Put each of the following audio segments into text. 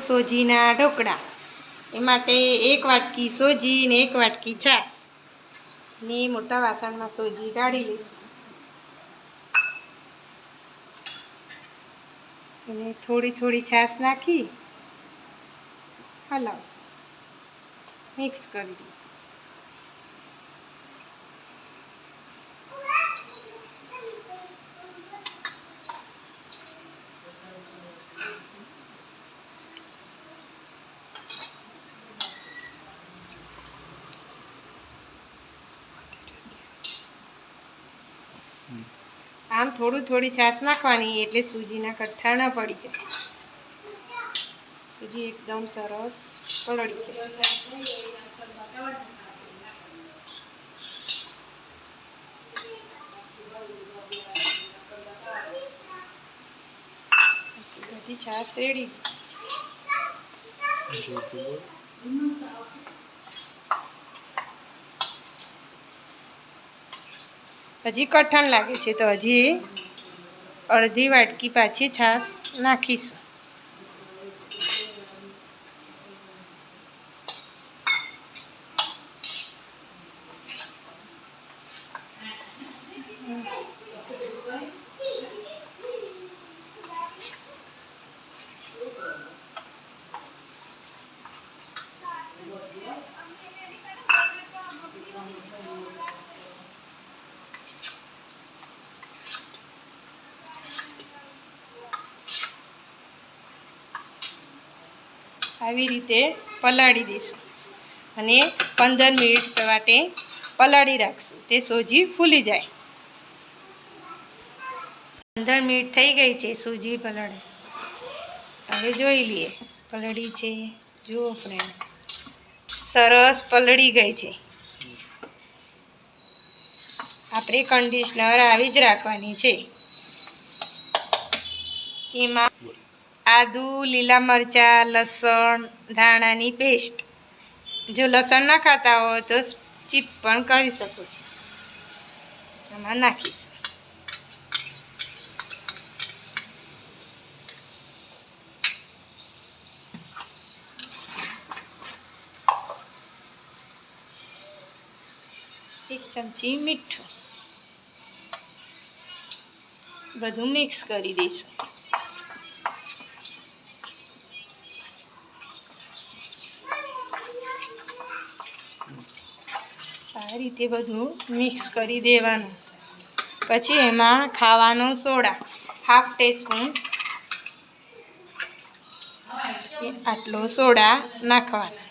સોજીના ઢોકળા. એ માટે એક વાટકી સોજી ને એક વાટકી છાશ. ને મોટા વાસણમાં સોજી કાઢી લઈશું. અને થોડી થોડી છાશ નાખી હલાવશું. મિક્સ કરી દઈશું. આમ થોડું થોડી છાશ નાખવાની, એટલે સૂજીના કઠ્ઠા ના પડી જાય. સૂજી એકદમ સરસ પલળી જાય. બધી છાશ રેડી. હજી કઠણ લાગે છે તો હજી અડધી વાટકી પાછી છાશ નાખીશું. આવી રીતે પલાળી દઈશું. અને પંદર મિનિટ માટે પલાળી રાખશું. તે સોજી ફૂલી જાય. પંદર મિનિટ થઈ ગઈ છે સૂજી પલાળે. હવે જોઈ લઈએ. પલળી છે. જુઓ ફ્રેન્ડ્સ સરસ પલળી ગઈ છે. આપણે કન્ડિશનર આવી જ રાખવાની છે. એમાં આદુ, લીલા મરચાં, લસણ, ધાણાની પેસ્ટ જો લસણ ના ખાતા હોય તો ચીપ પણ કરી શકો છો. આમાં નાખીશ. એક ચમચી મીઠું. બધું મિક્સ કરી દઈશું. રીતે બધું મિક્સ કરી દેવાનું. પછી એમાં ખાવાનો સોડા હાફ ટીસ્પૂન આટલો સોડા નાખવાનો.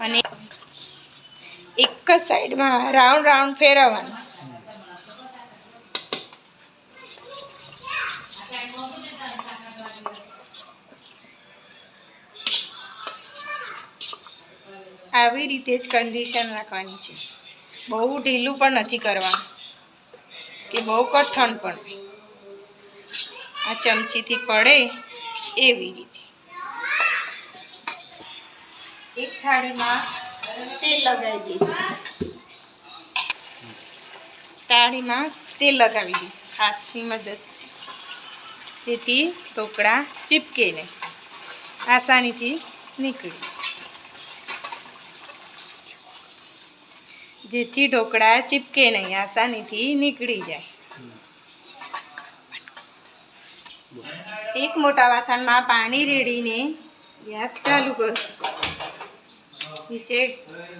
અને એક જ સાઈડમાં રાઉન્ડ રાઉન્ડ ફેરવવાનું. આવી રીતે જ કન્ડિશન રાખવાની છે. બહુ ઢીલું પણ નથી કરવાનું કે બહુ કઠણ પણ. આ ચમચીથી પડે એવી રીતે. એક થાળીમાં તેલ લગાવી દઈશું. થાળીમાં તેલ લગાવી દઈશું. હાથની મદદથી. જેથી ઢોકળા ચીપકે નહીં. આસાનીથી નીકળી જેથી ઢોકળા ચીપકે નહીં, આસાનીથી નીકળી જાય. એક મોટા વાસણમાં પાણી રેડીને ગેસ ચાલુ કરો. નીચે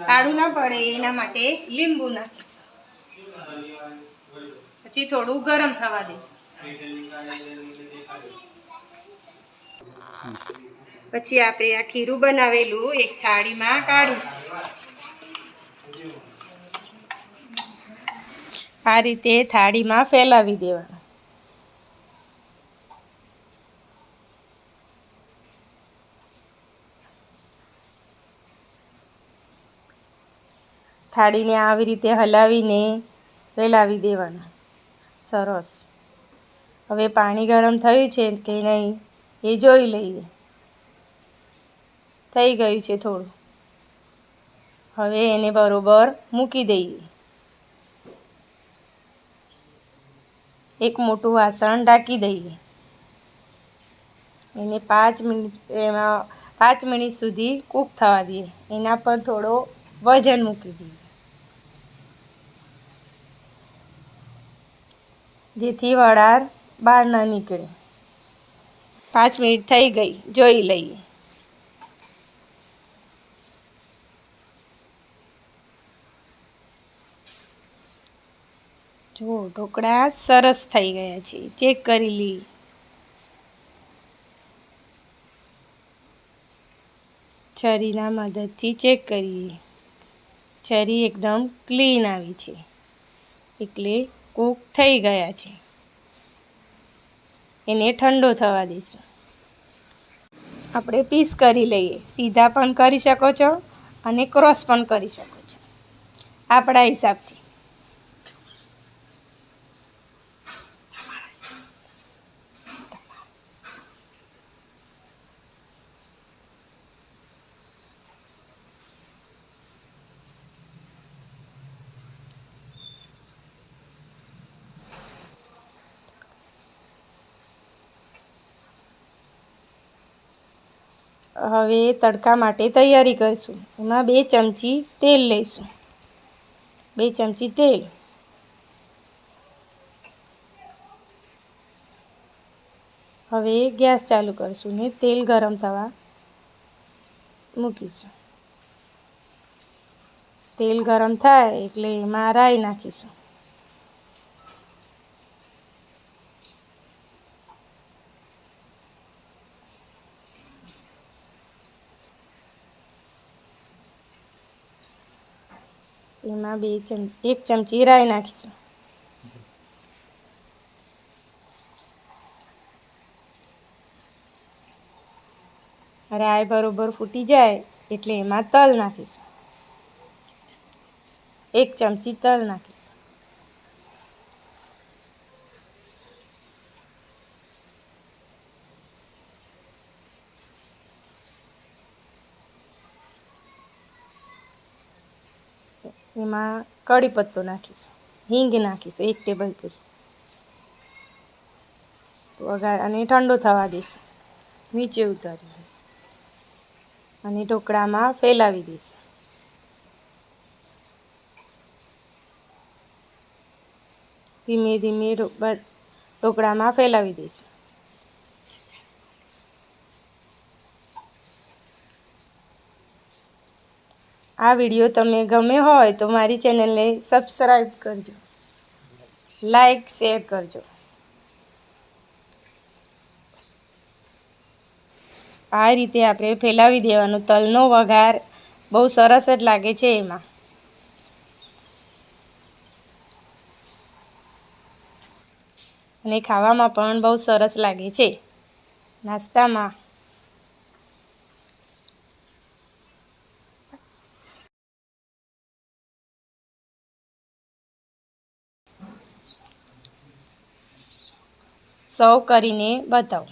કાળું ના પડે, એના માટે લીંબુ નાખીશું. પછી થોડું ગરમ થવા દઈશું. પછી આપણે આ ખીરું બનાવેલું એક થાળીમાં કાઢીશું. આ રીતે થાળીમાં ફેલાવી દેવાનું. થાળીને આવી રીતે હલાવીને ફેલાવી દેવાના. સરસ. હવે પાણી ગરમ થયું છે કે નહીં એ જોઈ લઈએ. થઈ ગયું છે થોડું. હવે એને બરોબર મૂકી દઈએ. એક મોટું વાસણ ઢાંકી દઈએ. એને પાંચ મિનિટ, એમાં પાંચ મિનિટ સુધી કૂક થવા દઈએ. એના પર થોડો વજન મૂકી દઈએ. જેથી વડાર બહાર ન નીકળે. પાંચ મિનિટ થઈ ગઈ, જોઈ લઈએ. જુઓ, ઢોકળા સરસ થઈ ગયા છે. ચેક કરી લઈએ છરીના મદદથી ચેક કરીએ. છરી એકદમ ક્લીન આવી છે. એટલે કૂક થઈ ગયા છે. એને ઠંડો થવા દઈશું. આપણે પીસ કરી લઈએ. સીધા પણ કરી શકો છો અને ક્રોસ પણ કરી શકો છો. આપણા હિસાબથી. હવે તડકા માટે તૈયારી કરીશું. એમાં બે ચમચી તેલ લઈશું. બે ચમચી તેલ. હવે ગેસ ચાલુ કરીશું ને તેલ ગરમ થવા મૂકીશું. તેલ ગરમ થાય એટલે એમાં રાઈ નાખીશું. એમાં બે ચમ, એક ચમચી રાઈ નાખીશું. રાઈ બરોબર ફૂટી જાય એટલે એમાં તલ નાખીશું. એક ચમચી તલ નાખીશું. એમાં કડી પત્તો નાખીશું, હિંગ નાખીશું, એક ટેબલ સ્પૂન. વઘાર, અને ઠંડો થવા દઈશું. નીચે ઉતારી દઈશું. અને ઢોકળામાં ફેલાવી દઈશું. ધીમે ધીમે ઢોકળામાં ફેલાવી દઈશું. આ વીડિયો તમને ગમે હોય તો મારી ચેનલને સબસ્ક્રાઈબ કરજો. લાઈક શેર કરજો. આ રીતે આપણે ફેલાવી દેવાનું તલનો વઘાર બહુ સરસ જ લાગે છે એમાં. અને ખાવામાં પણ બહુ સરસ લાગે છે. નાસ્તામાં સર્વ કરીને બતાવો.